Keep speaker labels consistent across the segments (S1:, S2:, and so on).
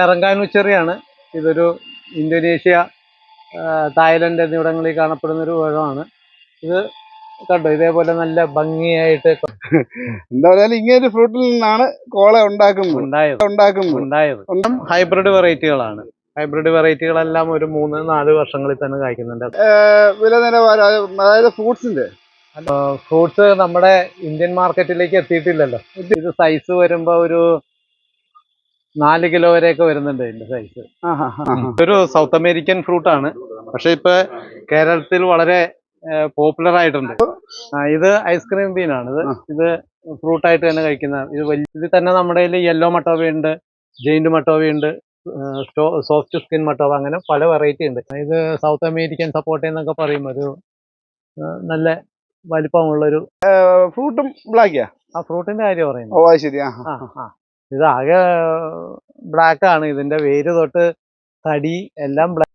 S1: തെറങ്കാനു ചെറിയാണ്. ഇതൊരു Indonesia Thailand എന്നിവിടങ്ങളിൽ കാണപ്പെടുന്ന ഒരു പഴമാണ്. ഇത് കണ്ടോ? ഇതേപോലെ നല്ല ഭംഗിയായിട്ട്
S2: എന്താ പറയാ ഇങ്ങനെ ഒരു ഫ്രൂട്ടിൽ നിന്നാണ് കോള ഉണ്ടാക്കുന്നത്.
S1: ഉണ്ടായത്.
S2: ഉണ്ടാക്കുന്നത്.
S1: ഉണ്ടായത്. ഹൈബ്രിഡ് വെറൈറ്റികളാണ്. ഹൈബ്രിഡ് വെറൈറ്റികളെല്ലാം ഒരു മൂന്ന് നാല് വർഷങ്ങളിൽ തന്നെ കായ്ക്കുന്നുണ്ട്.
S2: വില നിലവാരം അത് അതായത് ഫ്രൂട്ട്സിന്റെ.
S1: ഫ്രൂട്ട്സ് നമ്മുടെ ഇന്ത്യൻ മാർക്കറ്റിലേക്ക് എത്തിയിട്ടില്ലല്ലോ. ഇത് സൈസ് വരുമ്പോ ഒരു നാല് കിലോ വരെയൊക്കെ വരുന്നുണ്ട് ഇതിന്റെ സൈസ് ഒരു സൗത്ത് അമേരിക്കൻ ഫ്രൂട്ട് ആണ്. പക്ഷെ ഇപ്പൊ കേരളത്തിൽ വളരെ പോപ്പുലർ ആയിട്ടുണ്ട്. ഇത് ഐസ്ക്രീം ബീൻ ആണ്. ഇത് ഇത് ഫ്രൂട്ട് ആയിട്ട് തന്നെ കഴിക്കുന്ന ഇത് വലിയ ഇതിൽ തന്നെ നമ്മുടെ കയ്യിൽ യെല്ലോ മട്ടോവ ഉണ്ട് ജെയിന്റ് മട്ടോവ ഉണ്ട് സോഫ്റ്റ് സ്കിൻ മട്ടോവ അങ്ങനെ പല വെറൈറ്റി ഉണ്ട്. ഇത് സൗത്ത് അമേരിക്കൻ സപ്പോർട്ട് എന്നൊക്കെ പറയും ഒരു നല്ല വലിപ്പമുള്ളൊരു
S2: ഫ്രൂട്ടും ബ്ലാക്കിയാ
S1: ആ? ഫ്രൂട്ടിന്റെ കാര്യം പറയുന്നത്.
S2: ഓ ശരി. ആ
S1: ആ. ആ ഇത് ആകെ ബ്ലാക്ക് ആണ്. ഇതിന്റെ വേര് തൊട്ട് തടി എല്ലാം ബ്ലാക്ക്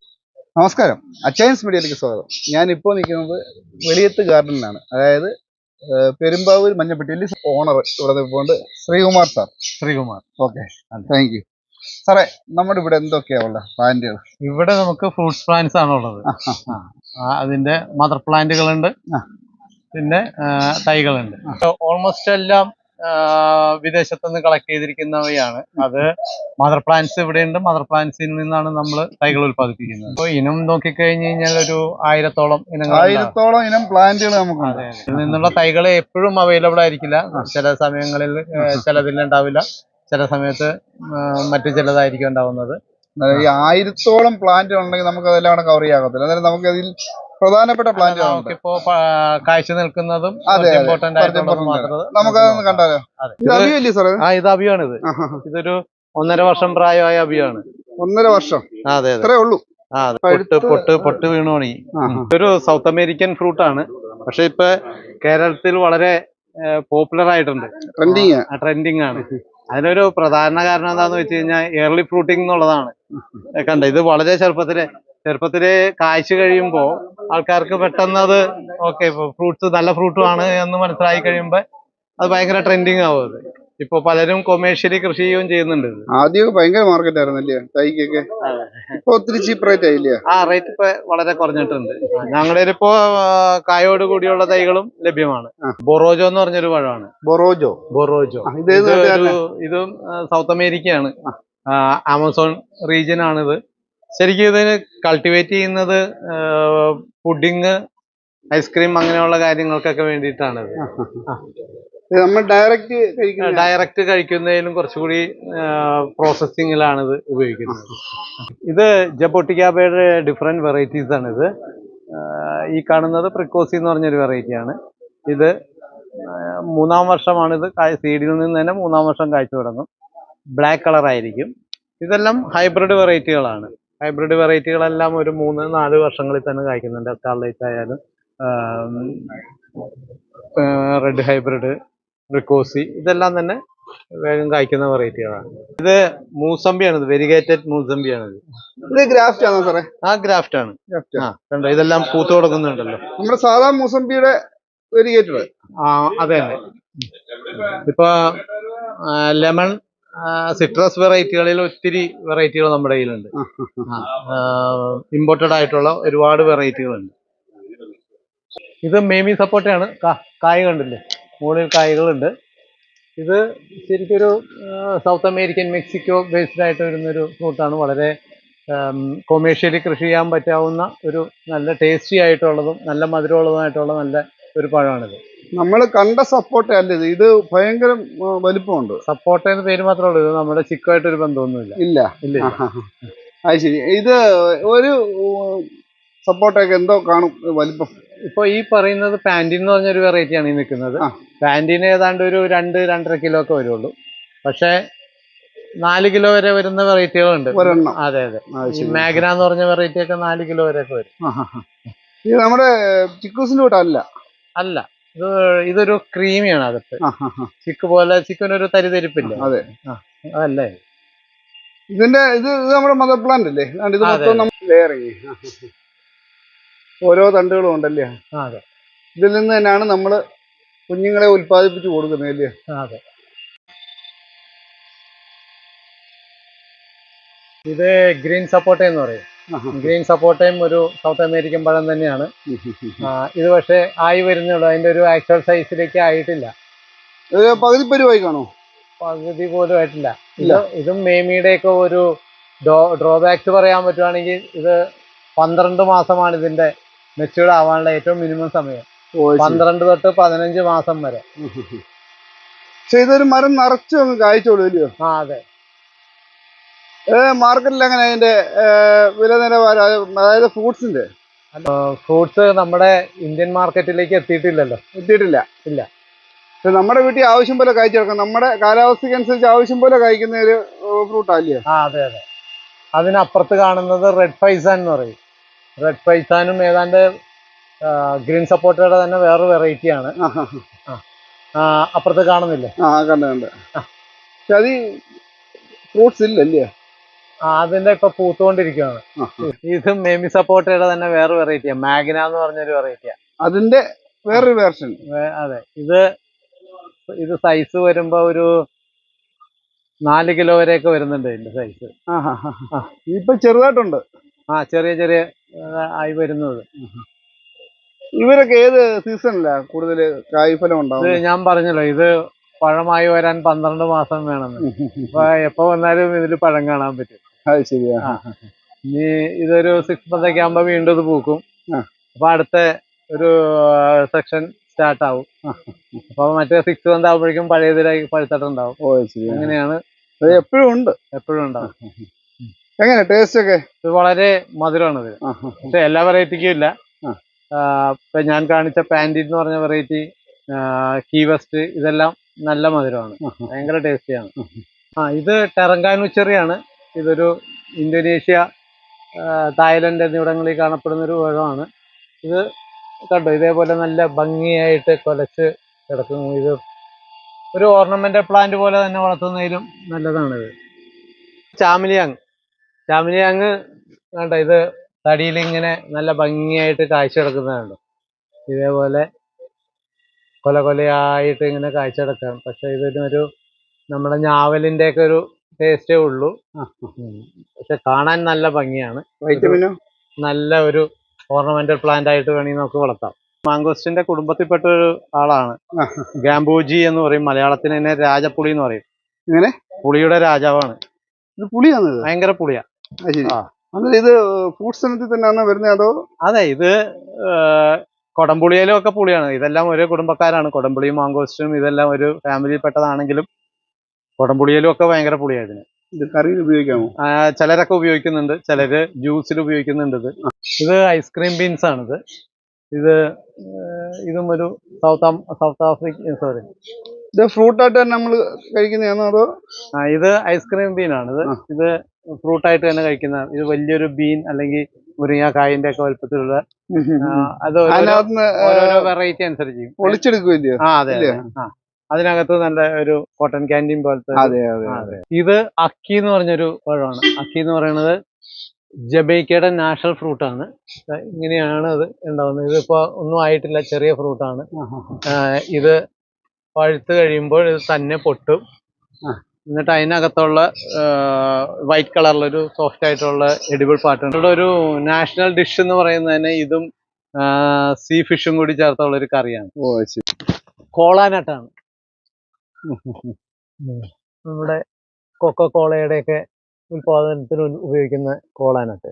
S2: നമസ്കാരം. അച്ചയൻസ് മീഡിയയിലേക്ക് സ്വാഗതം. ഞാൻ ഇപ്പോൾ നിൽക്കുന്നത് വെളിയത്ത് ഗാർഡനിലാണ്. അതായത് പെരുമ്പാവൂർ മഞ്ഞപ്പെട്ടിയിൽ ഓണർ ഇവിടെ നിൽപ്പുണ്ട് Sreekumar sir
S1: Sreekumar.
S2: Okay thank you സാറേ നമ്മുടെ ഇവിടെ എന്തൊക്കെയാ ഉള്ളത് പ്ലാന്റുകൾ
S1: ഇവിടെ നമുക്ക് ഫ്രൂട്ട്സ് പ്ലാന്റ്സ് ആണ് ഉള്ളത്. അതിന്റെ മദർ പ്ലാന്റുകളുണ്ട്
S2: ഉണ്ട്
S1: പിന്നെ തൈകളുണ്ട്. ഓൾമോസ്റ്റ് എല്ലാം വിദേശത്ത് നിന്ന് കളക്ട് ചെയ്തിരിക്കുന്നവയാണ്. അത് മദർ പ്ലാന്റ്സ് ഇവിടെയുണ്ട്. മദർ പ്ലാന്റ്സിൽ നിന്നാണ് നമ്മൾ തൈകൾ ഉൽപ്പാദിപ്പിക്കുന്നത്. അപ്പോൾ ഇനം നോക്കിക്കഴിഞ്ഞ് കഴിഞ്ഞാൽ ഒരു ആയിരത്തോളം ഇനങ്ങൾ
S2: ആയിരത്തോളം ഇനം പ്ലാന്റുകൾ നമുക്ക്
S1: ഇതിൽ നിന്നുള്ള തൈകൾ എപ്പോഴും അവൈലബിൾ ആയിരിക്കില്ല. ചില സമയങ്ങളിൽ ചിലതിൽ ഉണ്ടാവില്ല. ചില സമയത്ത് മറ്റു ചിലതായിരിക്കും ഉണ്ടാവുന്നത്.
S2: ഈ ആയിരത്തോളം പ്ലാന്റ് ഉണ്ടെങ്കിൽ നമുക്ക് അതെല്ലാം കവർ ചെയ്യാകത്തില്ല അതായത് നമുക്ക് അതിൽ പ്രധാനപ്പെട്ട പ്ലാന്റ്
S1: നമുക്കിപ്പോ കാഴ്ച നിൽക്കുന്നതും. ഇമ്പോർട്ടന്റ് ആയിട്ടുള്ളത്.
S2: നമുക്കതൊന്ന് കണ്ടാലോ? സാറേ?
S1: ആ ഇത് അഭിയാണ് ഇത് ഇതൊരു ഒന്നര വർഷം പ്രായമായ അഭിയാണ്
S2: ഒന്നര വർഷം.
S1: അതെ
S2: അത്രേ ഉള്ളൂ.
S1: ആ പൊട്ട് പൊട്ട് പൊട്ട് വീണോണി തുടങ്ങി. ഇതൊരു സൗത്ത് അമേരിക്കൻ ഫ്രൂട്ട് ആണ്. പക്ഷെ ഇപ്പൊ കേരളത്തിൽ വളരെ പോപ്പുലർ ആയിട്ടുണ്ട്.
S2: ട്രെൻഡിങ്
S1: ട്രെൻഡിങ് ആണ്. അതിനൊരു പ്രധാന കാരണം എന്താന്ന് വെച്ച് കഴിഞ്ഞാൽ ഏർലി ഫ്രൂട്ടിംഗ് എന്നുള്ളതാണ്. കണ്ട? ഇത് വളരെ ചെറുപ്പത്തിലെ ചെറുപ്പത്തിൽ കാഴ്ച കഴിയുമ്പോൾ ആൾക്കാർക്ക് പെട്ടെന്ന് അത് ഓക്കെ ഫ്രൂട്ട്സ് നല്ല ഫ്രൂട്ടും ആണ് എന്ന് മനസ്സിലായി കഴിയുമ്പോൾ അത് ഭയങ്കര ട്രെൻഡിങ് ആവും ഇപ്പൊ പലരും കൊമേഴ്ഷ്യലി കൃഷി ചെയ്യുകയും ചെയ്യുന്നുണ്ട്
S2: ആദ്യം ഭയങ്കര മാർക്കറ്റ് ആയിരുന്നു അല്ലേ? തൈക്കൊക്കെ. ഇപ്പൊ ഒത്തിരി ചീപ്പ് റേറ്റ് ആയില്ലേ?
S1: ആ റേറ്റ് ഇപ്പൊ വളരെ കുറഞ്ഞിട്ടുണ്ട്. ഞങ്ങളുടെ ഇപ്പോ കായോട് കൂടിയുള്ള തൈകളും ലഭ്യമാണ്. ബൊറോജോ എന്ന് പറഞ്ഞൊരു പഴമാണ്.
S2: ബൊറോജോ?
S1: ബൊറോജോ.
S2: ഇതും
S1: സൗത്ത് അമേരിക്കയാണ്. ആമസോൺ റീജിയൻ ആണിത് ശരിക്കും ഇതിന് കൾട്ടിവേറ്റ് ചെയ്യുന്നത് പുഡിങ് ഐസ്ക്രീം അങ്ങനെയുള്ള കാര്യങ്ങൾക്കൊക്കെ വേണ്ടിയിട്ടാണ്
S2: ഇത് നമ്മൾ ഡയറക്റ്റ്
S1: ഡയറക്റ്റ് കഴിക്കുന്നതിലും കുറച്ചുകൂടി പ്രോസസ്സിങ്ങിലാണ് ഇത് ഉപയോഗിക്കുന്നത്. ഇത് ജബോട്ടിക്കാബയുടെ ഡിഫറെന്റ് വെറൈറ്റീസ് ആണ് ഇത് ഈ കാണുന്നത് പ്രിക്കോസി എന്ന് പറഞ്ഞൊരു വെറൈറ്റിയാണ് ഇത് മൂന്നാം വർഷമാണ് ഇത് സീഡിൽ നിന്ന് തന്നെ മൂന്നാം വർഷം കാഴ്ച തുടങ്ങും. ബ്ലാക്ക് കളർ ആയിരിക്കും. ഇതെല്ലാം ഹൈബ്രിഡ് വെറൈറ്റികളാണ് ഹൈബ്രിഡ് വെറൈറ്റികളെല്ലാം ഒരു മൂന്ന് നാല് വർഷങ്ങളിൽ തന്നെ കായ്ക്കുന്നുണ്ട്. സ്റ്റാർലൈറ്റ് ആയാലും റെഡ് ഹൈബ്രിഡ് റിക്കോസി ഇതെല്ലാം തന്നെ വേഗം കായ്ക്കുന്ന വെറൈറ്റികളാണ് ഇത് മൂസമ്പിയാണ് ഇത് വെരിഗേറ്റഡ് മൂസമ്പിയാണ് ഇത്
S2: ഇത് ഗ്രാഫ്റ്റ് ആണോ സാറേ?
S1: ആ ഗ്രാഫ്റ്റ് ആണ്. ആ കണ്ടോ ഇതെല്ലാം പൂത്തു തുടങ്ങുന്നുണ്ടല്ലോ
S2: നമ്മുടെ സാധാ മൂസമ്പിയുടെ വെരിഗേറ്റഡ്
S1: ആ അതെ തന്നെ ഇപ്പൊ ലെമൺ സിട്രസ് വെറൈറ്റികളിൽ ഒത്തിരി വെറൈറ്റികൾ നമ്മുടെ കയ്യിലുണ്ട്. ഇമ്പോർട്ടഡ് ആയിട്ടുള്ള ഒരുപാട് വെറൈറ്റികളുണ്ട് ഇത് മേമി സപ്പോർട്ടയാണ് കായ കണ്ടില്ലേ? മുകളിൽ കായകളുണ്ട്. ഇത് ശരിക്കൊരു സൗത്ത് അമേരിക്കൻ മെക്സിക്കോ ബേസ്ഡ് ആയിട്ട് വരുന്നൊരു ഫ്രൂട്ടാണ് വളരെ കൊമേഴ്ഷ്യലി കൃഷി ചെയ്യാൻ പറ്റാവുന്ന ഒരു നല്ല ടേസ്റ്റി ആയിട്ടുള്ളതും നല്ല മധുരമുള്ളതുമായിട്ടുള്ള നല്ല ഒരു പഴമാണിത്.
S2: നമ്മൾ കണ്ട സപ്പോർട്ട് അല്ല ഇത്. ഇത് ഭയങ്കര വലിപ്പമുണ്ട്.
S1: സപ്പോർട്ട എന്ന പേര് മാത്രമേ ഉള്ളൂ. ഇത് നമ്മുടെ ചിക്കുമായിട്ട് ഒരു ബന്ധമൊന്നുമില്ല.
S2: ഇല്ല.
S1: ഇല്ല.
S2: അത് ശരി. ഇത് ഒരു സപ്പോർട്ടൊക്കെ എന്തോ കാണും വലിപ്പം.
S1: ഇപ്പൊ ഈ പറയുന്നത് പാന്റീൻ എന്ന് പറഞ്ഞൊരു വെറൈറ്റിയാണ് ഈ നിൽക്കുന്നത്. പാന്റീൻ ഏതാണ്ട് ഒരു രണ്ട് രണ്ടര കിലോ ഒക്കെ വരുള്ളൂ. പക്ഷേ നാല് കിലോ വരെ വരുന്ന വെറൈറ്റികളുണ്ട് അതെ അതെ.
S2: മേഘന
S1: മാഗ്ന എന്ന് പറഞ്ഞ വെറൈറ്റി ഒക്കെ നാല് കിലോ വരെ ഒക്കെ വരും.
S2: ഇത് നമ്മുടെ ചിക്കൂസിന്റെ കൂട്ടല്ല.
S1: അല്ല. ഇത് ഇതൊരു ക്രീമിയാണ് അകത്ത്. ചിക്ക് പോലെ ചിക്കനൊരു തരിതരിപ്പില്ല?
S2: അതെ.
S1: അതല്ലേ?
S2: ഇതിന്റെ ഇത് നമ്മുടെ മദർ പ്ലാന്റ് അല്ലേ ഇത് മൊത്തം നമ്മൾ ലെയറിങ് ഓരോ തണ്ടുകളും ഉണ്ടല്ലേ?
S1: അതെ.
S2: ഇതിൽ നിന്ന് തന്നെയാണ് നമ്മൾ കുഞ്ഞുങ്ങളെ ഉത്പാദിപ്പിച്ചു കൊടുക്കുന്നത് അല്ലേ?
S1: അതെ. ഇത് ഗ്രീൻ സപ്പോട്ട എന്ന് പറയും. ഗ്രീൻ സപ്പോട്ടയും ഒരു സൗത്ത് അമേരിക്കൻ പഴം തന്നെയാണ്. ഇത് പക്ഷേ ആയി വരുന്നുള്ളൂ. അതിന്റെ ഒരു ആക്ച്വൽ സൈസിലേക്ക് ആയിട്ടില്ല.
S2: പകുതി പരുവായി കാണോ
S1: പകുതി പോലും ആയിട്ടില്ല. ഇത് മേമിയുടെ ഒക്കെ ഒരു ഡ്രോബാക്സ് പറയാൻ പറ്റുവാണെങ്കിൽ ഇത് പന്ത്രണ്ട് മാസമാണ് ഇതിന്റെ മെച്ചൂർഡ് ആവാനുള്ള ഏറ്റവും മിനിമം സമയം. പന്ത്രണ്ട് തൊട്ട് പതിനഞ്ച് മാസം വരെ.
S2: ഇതൊരു മരം നിറച്ചു കായ്ച്ചോളൂ
S1: ആ അതെ.
S2: മാർക്കറ്റിൽ എങ്ങനെ അതിന്റെ വില നിലവാരം അതായത് ഫ്രൂട്ട്സിന്റെ
S1: ഫ്രൂട്ട്സ് നമ്മുടെ ഇന്ത്യൻ മാർക്കറ്റിലേക്ക് എത്തിയിട്ടില്ലല്ലോ.
S2: എത്തിയിട്ടില്ല.
S1: ഇല്ല.
S2: നമ്മുടെ വീട്ടിൽ ആവശ്യം പോലെ കായ്ച്ചെടുക്കാം നമ്മുടെ കാലാവസ്ഥയ്ക്ക് അനുസരിച്ച് ആവശ്യം പോലെ കഴിക്കുന്ന ഒരു ഫ്രൂട്ടാ അല്ലയോ?
S1: ആ അതെ അതെ. അതിനപ്പുറത്ത് കാണുന്നത് റെഡ് പൈസാൻ എന്ന് പറയും. റെഡ് പൈസാനും ഏതാണ്ട് ഗ്രീൻ സപ്പോർട്ടയുടെ തന്നെ വേറെ വെറൈറ്റി ആണ്. ആ, അപ്പുറത്ത് കാണുന്നില്ലേ?
S2: ആ കണ്ടുണ്ട് അത് ഫ്രൂട്ട്സ് ഇല്ല അല്ലേ
S1: ആ, അതിന്റെ ഇപ്പൊ പൂത്തുകൊണ്ടിരിക്കുകയാണ് ഇത് മേമി സപ്പോർട്ടയുടെ തന്നെ വേറെ വെറൈറ്റിയാ മാഗ്ന എന്ന് പറഞ്ഞൊരു വെറൈറ്റിയാ
S2: അതിന്റെ വേറൊരു വേർഷൻ
S1: അതെ. ഇത് ഇത് സൈസ് വരുമ്പോ ഒരു നാല് കിലോ വരെയൊക്കെ വരുന്നുണ്ട് ഇതിന്റെ സൈസ്
S2: ഇപ്പൊ ചെറുതായിട്ടുണ്ട്.
S1: ആ ചെറിയ ചെറിയ ആയി വരുന്നത്.
S2: ഇവരൊക്കെ ഏത് സീസണിലാ കൂടുതൽ കായ്ഫലം ഉണ്ടാവും
S1: ഞാൻ പറഞ്ഞല്ലോ ഇത് പഴമായി വരാൻ പന്ത്രണ്ട് മാസം വേണമെന്ന്. അപ്പൊ എപ്പോ വന്നാലും ഇതിൽ പഴം കാണാൻ പറ്റും.
S2: അത് ശരിയാ.
S1: ഇനി ഇതൊരു സിക്സ് മന്ത് ഒക്കെ ആകുമ്പോ വീണ്ടും ഇത് പൂക്കും. അപ്പൊ അടുത്ത ഒരു സെക്ഷൻ സ്റ്റാർട്ട് ആവും. അപ്പൊ മറ്റേ സിക്സ് മന്ത് ആകുമ്പോഴേക്കും പഴയതിലായി പഴുത്തട്ടുണ്ടാവും
S2: ഓ ശരി
S1: അങ്ങനെയാണ്.
S2: എപ്പോഴും ഉണ്ട്.
S1: എപ്പോഴും ഉണ്ടാവും.
S2: എങ്ങനെ ടേസ്റ്റ് ഒക്കെ?
S1: ഇത് വളരെ മധുരമാണ് ഇത് പക്ഷെ എല്ലാ വെറൈറ്റിക്കും ഇല്ല. ഇപ്പൊ ഞാൻ കാണിച്ച പാന്റി എന്ന് പറഞ്ഞ വെറൈറ്റി കീ വെസ്റ്റ് ഇതെല്ലാം നല്ല മധുരമാണ്. ഭയങ്കര ടേസ്റ്റിയാണ് ആ ഇത് ടെറങ്കാനു ചെറിയാണ് ഇതൊരു ഇന്തോനേഷ്യ തായ്ലൻഡ് എന്നിവിടങ്ങളിൽ കാണപ്പെടുന്ന ഒരു പഴമാണ് ഇത് കണ്ടോ? ഇതേപോലെ നല്ല ഭംഗിയായിട്ട് കൊലച്ച് കിടക്കുന്നു. ഇത് ഒരു ഓർണമെന്റൽ പ്ലാന്റ് പോലെ തന്നെ വളർത്തുന്നതിലും നല്ലതാണ് ഇത് ചാമിലിയാങ്. ചാമിലിയാങ് കണ്ടോ? ഇത് തടിയിൽ ഇങ്ങനെ നല്ല ഭംഗിയായിട്ട് കാഴ്ച കിടക്കുന്നതാണ് ഇതേപോലെ കൊല കൊലയായിട്ട് ഇങ്ങനെ കാഴ്ച കിടക്കാം പക്ഷെ ഇതിനൊരു നമ്മുടെ ഞാവലിന്റെ ഒക്കെ ഒരു ടേസ്റ്റേ ഉള്ളൂ. പക്ഷെ കാണാൻ നല്ല ഭംഗിയാണ്.
S2: വൈറ്റമിനോ
S1: നല്ല ഒരു ഓർണമെന്റൽ പ്ലാന്റ് ആയിട്ട് വേണമെങ്കിൽ നമുക്ക് വളർത്താം. മാങ്കോസ്റ്റിന്റെ കുടുംബത്തിൽപ്പെട്ട ഒരു ആളാണ്. ഗാംബൂജി എന്ന് പറയും. മലയാളത്തിന് തന്നെ രാജപ്പുളി എന്ന് പറയും.
S2: ഇങ്ങനെ
S1: പുളിയുടെ രാജാവാണ്.
S2: ഇത് പുളിയാണ്
S1: ഭയങ്കര പുളിയാ.
S2: അന്നേരം ഇത് ഫ്രൂട്ട്സ് ഇനത്തിൽ തന്നെയാണോ വരുന്നത് അതോ?
S1: അതെ ഇത് കൊടംപുളിയിലും ഒക്കെ പുളിയാണ്. ഇതെല്ലാം ഒരേ കുടുംബക്കാരാണ്. കൊടംപുളിയും മാങ്കോസ്റ്റും ഇതെല്ലാം ഒരു ഫാമിലിയിൽപ്പെട്ടതാണെങ്കിലും കൊടംപുളിയിലും ഒക്കെ ഭയങ്കര പുളിയായതിന്
S2: ഇത് കറിയിൽ ഉപയോഗിക്കാമോ?
S1: ചിലരൊക്കെ ഉപയോഗിക്കുന്നുണ്ട്. ചിലര് ജ്യൂസിൽ ഉപയോഗിക്കുന്നുണ്ട് ഇത്. ഇത് ഐസ്ക്രീം ബീൻസ് ആണിത്. ഇത് ഇതും ഒരു സൗത്ത് സൗത്ത് ആഫ്രിക്ക സോറി
S2: ഇത് ഫ്രൂട്ടായിട്ട് തന്നെ നമ്മൾ കഴിക്കുന്നതാണോ അതോ?
S1: ആ ഇത് ഐസ്ക്രീം ബീൻ ആണ് ഇത്. ഇത് ഫ്രൂട്ട് ആയിട്ട് തന്നെ കഴിക്കുന്ന ഇത് വലിയൊരു ബീൻ അല്ലെങ്കിൽ മുരിങ്ങാക്കായിന്റെ ഒക്കെ വലുപ്പത്തിലുള്ള അത് ഓരോരോ വെറൈറ്റി അനുസരിച്ച്
S2: പൊളിച്ചെടുക്കുമല്ലോ
S1: ആ അതെ അതെ. ആ. അതിനകത്ത് നല്ല ഒരു കോട്ടൺ ക്യാന്റീൻ പോലത്തെ
S2: അതെ അതെ
S1: ആ, അതെ. ഇത് അക്കി എന്ന് പറഞ്ഞൊരു പഴമാണ്. അക്കി എന്ന് പറയുന്നത് ജബൈക്കയുടെ നാഷണൽ ഫ്രൂട്ട് ആണ് ദാ ഇങ്ങനെയാണ് അത് ഉണ്ടാവുന്നത്. ഇതിപ്പോ ഒന്നും ആയിട്ടില്ല ചെറിയ ഫ്രൂട്ടാണ്. ഇത് പഴുത്ത് കഴിയുമ്പോൾ ഇത് തന്നെ പൊട്ടും. എന്നിട്ട് അതിനകത്തുള്ള വൈറ്റ് കളറിലൊരു സോഫ്റ്റ് ആയിട്ടുള്ള എഡിബിൾ പാട്ടുണ്ട് ഇവിടെ ഒരു നാഷണൽ ഡിഷ് എന്ന് പറയുന്നത് തന്നെ ഇതും സീ ഫിഷും കൂടി ചേർത്തുള്ള ഒരു കറിയാണ്. കോളാനട്ടാണ് നമ്മുടെ കൊക്കോ കോളയുടെ ഒക്കെ ഉൽപാദനത്തിന് ഉപയോഗിക്കുന്ന കോളാനട്ട്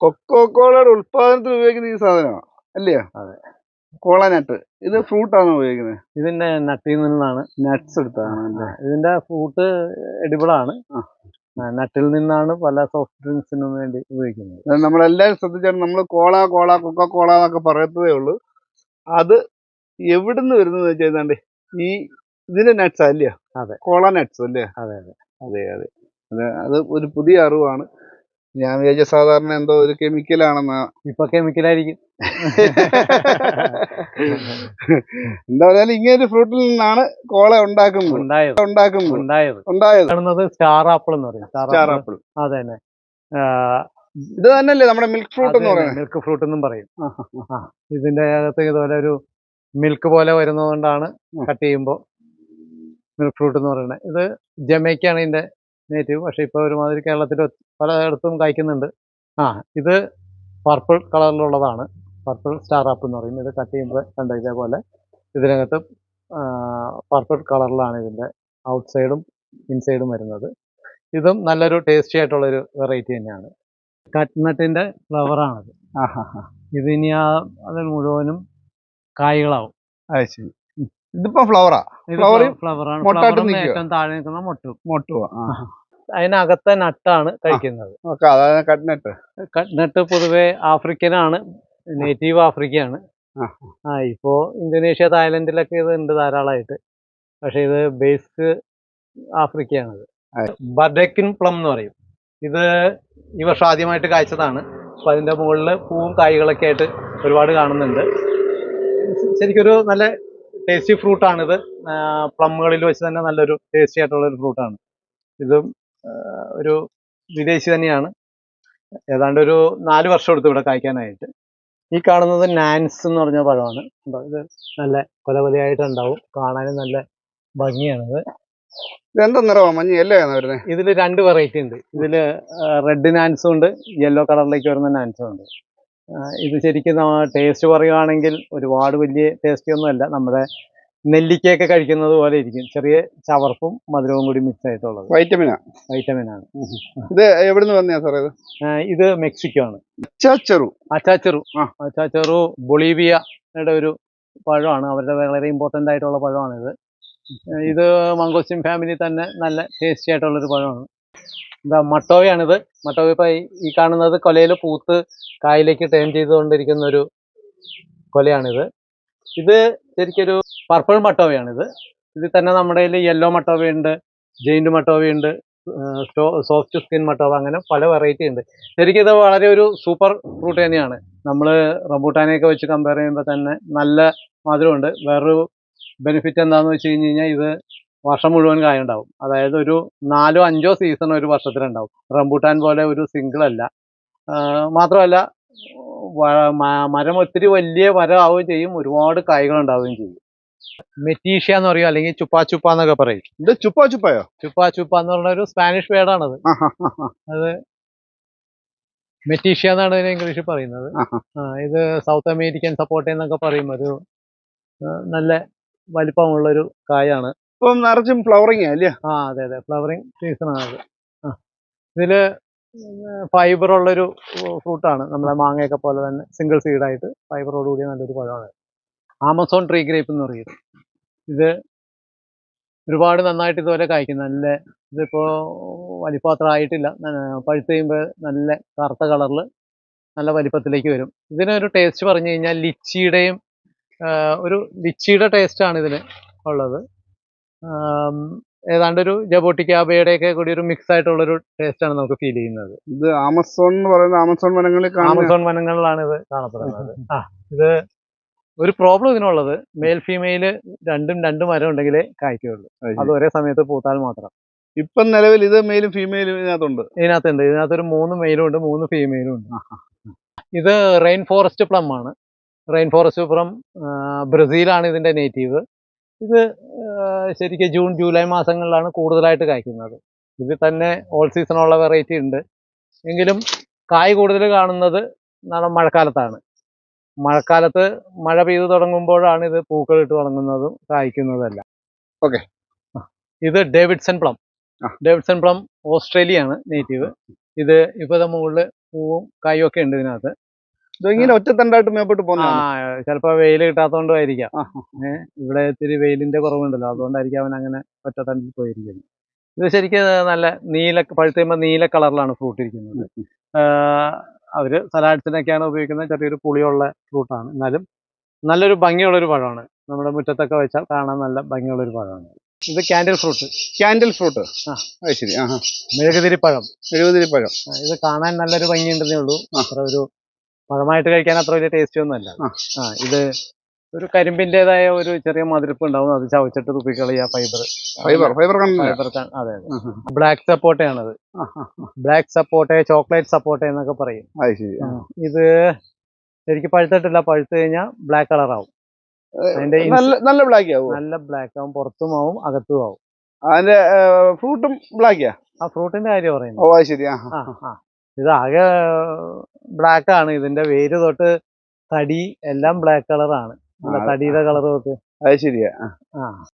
S2: കൊക്കോ കോളയുടെ ഉൽപാദനത്തിന് ഉപയോഗിക്കുന്ന ഈ സാധനമാണ് അല്ലയോ
S1: അതെ.
S2: കോളനട്ട്. ഇത് ഫ്രൂട്ടാണ് ഉപയോഗിക്കുന്നത്?
S1: ഇതിന്റെ നട്ടിൽ നിന്നാണ്.
S2: നട്ട്സ് എടുത്താണ്
S1: ഇതിന്റെ ഫ്രൂട്ട് എഡിബിൾ ആണ്. നട്ടിൽ നിന്നാണ് പല സോഫ്റ്റ് ഡ്രിങ്ക്സിനും വേണ്ടി ഉപയോഗിക്കുന്നത്.
S2: നമ്മളെല്ലാവരും ശ്രദ്ധിച്ചാൽ നമ്മൾ കോള കോള കൊക്ക കോള എന്നൊക്കെ പറയത്തതേ ഉള്ളൂ. അത് എവിടുന്ന് വരുന്നത് വെച്ചാൽ ഈ ഇതിന്റെ നട്ട്സ് അല്ലയോ
S1: അതെ.
S2: കോള നട്ട്സ് അല്ലേ?
S1: അതെ അതെ.
S2: അതെ അതെ. അത് അത് ഒരു പുതിയ അറിവാണ്. ഞാൻ വിചാരിച്ച സാധാരണ എന്തോ ഒരു കെമിക്കൽ കെമിക്കലാണെന്ന്
S1: ഇപ്പൊ കെമിക്കലായിരിക്കും
S2: എന്താ പറഞ്ഞാലും ഇങ്ങനെ ഒരു ഫ്രൂട്ടിൽ നിന്നാണ് കോള ഉണ്ടാക്കുന്നത്.
S1: ഉണ്ടായത്.
S2: ഉണ്ടാക്കുന്നത്.
S1: ഉണ്ടായത്.
S2: ഉണ്ടായത്.
S1: കാണുന്നത് സ്റ്റാർ ആപ്പിൾ എന്ന് പറയും. സ്റ്റാർ ആപ്പിൾ അതെ തന്നെ
S2: ഇത് തന്നെയല്ലേ നമ്മുടെ മിൽക്ക് ഫ്രൂട്ട് എന്ന് പറയുന്നത്?
S1: മിൽക്ക് ഫ്രൂട്ട് എന്നും പറയും. ഇതിന്റെ അകത്ത് ഇതുപോലെ ഒരു മിൽക്ക് പോലെ വരുന്നതുകൊണ്ടാണ്. കട്ട് ചെയ്യുമ്പോൾ മിൽക്ക് ഫ്രൂട്ട് എന്ന് പറയുന്നത്. ഇത് ജമൈക്കാണ് ഇതിന്റെ നേറ്റീവ് പക്ഷേ ഇപ്പോൾ ഒരുമാതിരി കേരളത്തിൽ പലയിടത്തും കായ്ക്കുന്നുണ്ട് ആ ഇത് പർപ്പിൾ കളറിലുള്ളതാണ് പർപ്പിൾ സ്റ്റാർ ആപ്പ് എന്ന് പറയും. ഇത് കട്ട് ചെയ്യുമ്പോൾ കണ്ട ഇതേപോലെ? ഇതിനകത്ത് പർപ്പിൾ കളറിലാണ് ഇതിന്റെ ഔട്ട് സൈഡും ഇൻസൈഡും വരുന്നത്. ഇതും നല്ലൊരു ടേസ്റ്റി ആയിട്ടുള്ളൊരു വെറൈറ്റി തന്നെയാണ്. കട്ട്നട്ടിന്റെ ഫ്ലവറാണത് ഇതിനി ആ അത് മുഴുവനും കായ്കളാവും.
S2: ശരി. ഇതിപ്പോ ഫ്ലവറാ
S1: ഫ്ലവറാണ് ഫ്ലവറും നിൽക്കുന്ന മൊട്ടും.
S2: മൊട്ടുവാ
S1: അതിനകത്തെ നട്ടാണ് കഴിക്കുന്നത്.
S2: കട്ട്നട്ട് കട്ട്നട്ട്
S1: നട്ട് പൊതുവെ ആഫ്രിക്കനാണ്. നേറ്റീവ് ആഫ്രിക്കയാണ്.
S2: ആ.
S1: ആ ഇപ്പോ ഇന്തോനേഷ്യ തായ്ലൻഡിലൊക്കെ ഇത് ഉണ്ട് ധാരാളമായിട്ട്. പക്ഷെ ഇത് ബേസ് ആഫ്രിക്കയാണത്. ബർഡക്കിൻ പ്ലം എന്ന് പറയും. ഇത് ഈ വർഷം ആദ്യമായിട്ട് കായ്ച്ചതാണ്. അപ്പൊ അതിന്റെ മുകളിൽ പൂവും കായ്കളൊക്കെ ആയിട്ട് ഒരുപാട് കാണുന്നുണ്ട്. ശരിക്കൊരു നല്ല ടേസ്റ്റി ഫ്രൂട്ടാണിത് പ്ലമ്മുകളിൽ വെച്ച് തന്നെ നല്ലൊരു ടേസ്റ്റി ആയിട്ടുള്ള ഒരു ഫ്രൂട്ടാണ് ഇതും ഒരു വിദേശി തന്നെയാണ്. ഏതാണ്ട് ഒരു നാല് വർഷം എടുത്ത് ഇവിടെ കായ്ക്കാനായിട്ട്. ഈ കാണുന്നത് നാൻസ് എന്ന് പറഞ്ഞ പഴമാണ്. ഇത് നല്ല കൊല കൊലയായിട്ടുണ്ടാവും കാണാനും നല്ല ഭംഗിയാണിത്.
S2: ഇതെന്താ നിറവാ മഞ്ഞ ആണ് വരുന്നത്
S1: ഇതിൽ രണ്ട് വെറൈറ്റി ഉണ്ട്. ഇതിൽ റെഡ് നാൻസും ഉണ്ട് യെല്ലോ കളറിലേക്ക് വരുന്ന നാൻസും ഉണ്ട്. ഇത് ശരിക്കും ടേസ്റ്റ് പറയുകയാണെങ്കിൽ ഒരുപാട് വലിയ ടേസ്റ്റി ഒന്നുമല്ല. നമ്മുടെ നെല്ലിക്കയൊക്കെ കഴിക്കുന്നത് പോലെ ഇരിക്കും. ചെറിയ ചവർപ്പും മധുരവും കൂടി മിക്സ് ആയിട്ടുള്ളത്.
S2: വൈറ്റമിനാ
S1: വൈറ്റമിൻ ആണ്.
S2: ഇത് എവിടുന്ന് വന്നയാ സാറേ ഇത്?
S1: ഇത് മെക്സിക്കോ ആണ് അച്ചാച്ചെറു.
S2: അച്ചാച്ചെറു.
S1: അച്ചാച്ചെറു ബൊളീവിയയുടെ ഒരു പഴമാണ്. അവരുടെ വളരെ ഇമ്പോർട്ടന്റ് ആയിട്ടുള്ള പഴമാണിത്. ഇത് മംഗോസിം ഫാമിലി തന്നെ നല്ല ടേസ്റ്റി ആയിട്ടുള്ളൊരു പഴമാണ്. എന്താ മട്ടോവയാണിത്. മട്ടോവ ഇപ്പം ഈ കാണുന്നത് കൊലയിൽ പൂത്ത് കായലേക്ക് ടേൺ ചെയ്തുകൊണ്ടിരിക്കുന്ന ഒരു കൊലയാണിത്. ഇത് ശരിക്കൊരു പർപ്പിൾ മട്ടോവയാണിത്. ഇതിൽ തന്നെ നമ്മുടെ കയ്യിൽ യെല്ലോ മട്ടോവയുണ്ട് ജെയിന്റ് മട്ടോവയുണ്ട് സോഫ്റ്റ് സ്കിൻ മട്ടോവ അങ്ങനെ പല വെറൈറ്റി ഉണ്ട്. ശരിക്കും ഇത് വളരെ ഒരു സൂപ്പർ ഫ്രൂട്ട് തന്നെയാണ്. നമ്മൾ റംബൂട്ടാനെയൊക്കെ വെച്ച് കമ്പയർ ചെയ്യുമ്പോൾ തന്നെ നല്ല മധുരമുണ്ട് വേറൊരു ബെനിഫിറ്റ് എന്താണെന്ന് വെച്ച് കഴിഞ്ഞ് കഴിഞ്ഞാൽ ഇത് വർഷം മുഴുവൻ കായ ഉണ്ടാവും അതായത് ഒരു നാലോ അഞ്ചോ സീസൺ ഒരു വർഷത്തിലുണ്ടാവും. റംബൂട്ടാൻ പോലെ ഒരു സിംഗിൾ അല്ല. മാത്രമല്ല മരം ഒത്തിരി വലിയ മരമാവുകയും ചെയ്യും. ഒരുപാട് കായ്കൾ ഉണ്ടാവുകയും ചെയ്യും. മെറ്റീഷ്യ എന്ന് പറയും അല്ലെങ്കിൽ ചുപ്പാ ചുപ്പ എന്നൊക്കെ പറയും.
S2: ഇത് ചുപ്പാ ചുപ്പയോ?
S1: ചുപ്പാ ചുപ്പ എന്ന് പറഞ്ഞ ഒരു സ്പാനിഷ് വേർഡാണത്
S2: അത്
S1: മെറ്റീഷ്യ എന്നാണ് ഇതിനെ ഇംഗ്ലീഷിൽ പറയുന്നത്. ഇത് സൗത്ത് അമേരിക്കൻ സപ്പോർട്ട് എന്നൊക്കെ പറയും ഒരു നല്ല വലിപ്പമുള്ളൊരു കായാണ്.
S2: ഇപ്പം നിറച്ചും ഫ്ലവറിങ് അല്ലേ?
S1: ആ അതെ അതെ. ഫ്ലവറിംഗ് സീസൺ ആണ് ഇതിൽ ഫൈബർ ഉള്ളൊരു ഫ്രൂട്ടാണ് നമ്മളെ മാങ്ങയൊക്കെ പോലെ തന്നെ സിംഗിൾ സീഡായിട്ട് ഫൈബറോട് കൂടിയ നല്ലൊരു പഴമാണ് ആമസോൺ ട്രീ ഗ്രേപ്പ് എന്ന് പറയും. ഇത് ഒരുപാട് നന്നായിട്ട് ഇതുപോലെ കായ്ക്കും. നല്ല ഇതിപ്പോ വലിപ്പം ആയിട്ടില്ല ന- പഴുത്ത് കഴിയുമ്പോൾ നല്ല കറുത്ത കളറിൽ നല്ല വലിപ്പത്തിലേക്ക് വരും. ഇതിനൊരു ടേസ്റ്റ് പറഞ്ഞു കഴിഞ്ഞാൽ ലിച്ചിയുടെയും ഒരു ലിച്ചിയുടെ ടേസ്റ്റാണ് ഇതിന് ഉള്ളത്. ഏതാണ്ട് ഒരു ജബോട്ടിക്കാബയുടെ ഒക്കെ കൂടി ഒരു മിക്സ് ആയിട്ടുള്ളൊരു ടേസ്റ്റാണ് നമുക്ക് ഫീൽ ചെയ്യുന്നത്.
S2: ഇത് ആമസോൺ എന്ന് പറയുന്ന ആമസോൺ വനങ്ങളിൽ
S1: ആമസോൺ വനങ്ങളിലാണ് ഇത് കാണപ്പെടുന്നത്. ആ ഇത് ഒരു പ്രോബ്ലം ഇതിനുള്ളത്. മെയിൽ ഫീമെയിൽ രണ്ടും രണ്ട് മരം ഉണ്ടെങ്കിലേ കായ്ക്കുള്ളൂ അത് ഒരേ സമയത്ത് പൂത്താൽ മാത്രം.
S2: ഇപ്പം നിലവിൽ ഇത് മെയിലും ഫീമെയിലും ഇതിനകത്തുണ്ട്.
S1: ഇതിനകത്തുണ്ട്. ഇതിനകത്ത് ഒരു മൂന്ന് മെയിലും ഉണ്ട് മൂന്ന് ഫീമെയിലും ഉണ്ട്. ഇത് റെയിൻ ഫോറസ്റ്റ് പ്ലം ആണ്. റെയിൻ ഫോറസ്റ്റ് പ്ലം ബ്രസീലാണ് ഇതിന്റെ നേറ്റീവ് ഇത് ശരിക്കും ജൂൺ ജൂലൈ മാസങ്ങളിലാണ് കൂടുതലായിട്ട് കായ്ക്കുന്നത്. ഇതിൽ തന്നെ ഓൾ സീസണുള്ള വെറൈറ്റി ഉണ്ട്. എങ്കിലും കായ് കൂടുതൽ കാണുന്നത് നമ്മുടെ മഴക്കാലത്താണ്. മഴക്കാലത്ത് മഴ പെയ്തു തുടങ്ങുമ്പോഴാണ് ഇത് പൂക്കൾ ഇട്ട് തുടങ്ങുന്നതും കായ്ക്കുന്നതല്ല ഓക്കെ ഇത് Davidson plum Davidson plum Australia ആണ് നേറ്റീവ് ഇത് ഇപ്പോൾ മുകളിൽ പൂവും കായും ഒക്കെ ഉണ്ട് ഇതിനകത്ത്.
S2: ഇതിങ്ങനെ ഒറ്റത്തണ്ടായിട്ട് മേപ്പോട്ട്
S1: ആ
S2: പോകുന്നതാണ്
S1: ചിലപ്പോ വെയിൽ കിട്ടാത്തോണ്ടും ആയിരിക്കാം ഇവിടെ ഇത്തിരി വെയിലിന്റെ കുറവുണ്ടല്ലോ അതുകൊണ്ടായിരിക്കും അവൻ അങ്ങനെ ഒറ്റത്തണ്ടിൽ പോയിരിക്കുന്നത്. ഇത് ശരിക്കും നല്ല നീല പഴുത്ത് കഴിയുമ്പോൾ നീല കളറിലാണ് ഫ്രൂട്ട് ഇരിക്കുന്നത്. അവർ സലാഡ്സിനൊക്കെയാണ് ഉപയോഗിക്കുന്നത്. ചെറിയൊരു പുളിയുള്ള ഫ്രൂട്ടാണ്. എന്നാലും നല്ലൊരു ഭംഗിയുള്ള ഒരു പഴമാണ്. നമ്മുടെ മുറ്റത്തൊക്കെ വെച്ചാൽ കാണാൻ നല്ല ഭംഗിയുള്ള ഒരു പഴമാണ്. ഇത് ക്യാൻഡിൽ ഫ്രൂട്ട്.
S2: Candle fruit.
S1: ആ.
S2: ശരി. ആ
S1: മെഴുകുതിരിപ്പഴം. മെഴുകുതിരിപ്പഴം. ഇത് കാണാൻ നല്ലൊരു ഭംഗിയുണ്ടെന്നേ ഉള്ളൂ.
S2: ആ.
S1: അത്ര ഒരു പഴമായിട്ട് കഴിക്കാൻ അത്ര വലിയ ടേസ്റ്റ് ഒന്നുമല്ല
S2: ആ.
S1: ഇത് ഒരു കരിമ്പിന്റേതായ ഒരു ചെറിയ മതിരിപ്പ് ഉണ്ടാവും. അത് ചവച്ചിട്ട് തുപ്പിക്കളിയ ഫൈബർ
S2: ഫൈബർ ഫൈബർ
S1: ഫൈബർ അതെ അതെ. ബ്ലാക്ക് സപ്പോട്ടയാണത് ബ്ലാക്ക് സപ്പോട്ട ചോക്ലേറ്റ് സപ്പോട്ട എന്നൊക്കെ പറയും. ഇത് ശരിക്കും പഴുത്തിട്ടില്ല. പഴുത്തു കഴിഞ്ഞാൽ ബ്ലാക്ക് കളർ ആവും. അതിന്റെ
S2: നല്ല ബ്ലാക്ക് ആവും
S1: നല്ല ബ്ലാക്ക് ആവും. പുറത്തും ആവും അകത്തും ആവും.
S2: അതിന്റെ ഫ്രൂട്ടും ബ്ലാക്കാ
S1: ആ ഫ്രൂട്ടിന്റെ കാര്യം പറയുന്നത്
S2: ഓ ശരി ആ.
S1: ആ ബ്ലാക്കാണ് ബ്ലാക്ക് ആണ്. ഇതിന്റെ വേര് തൊട്ട് തടി എല്ലാം ബ്ലാക്ക് കളറാണ് തടിയുടെ കളർ തൊട്ട്
S2: അത് ശരിയാ.
S1: ആ.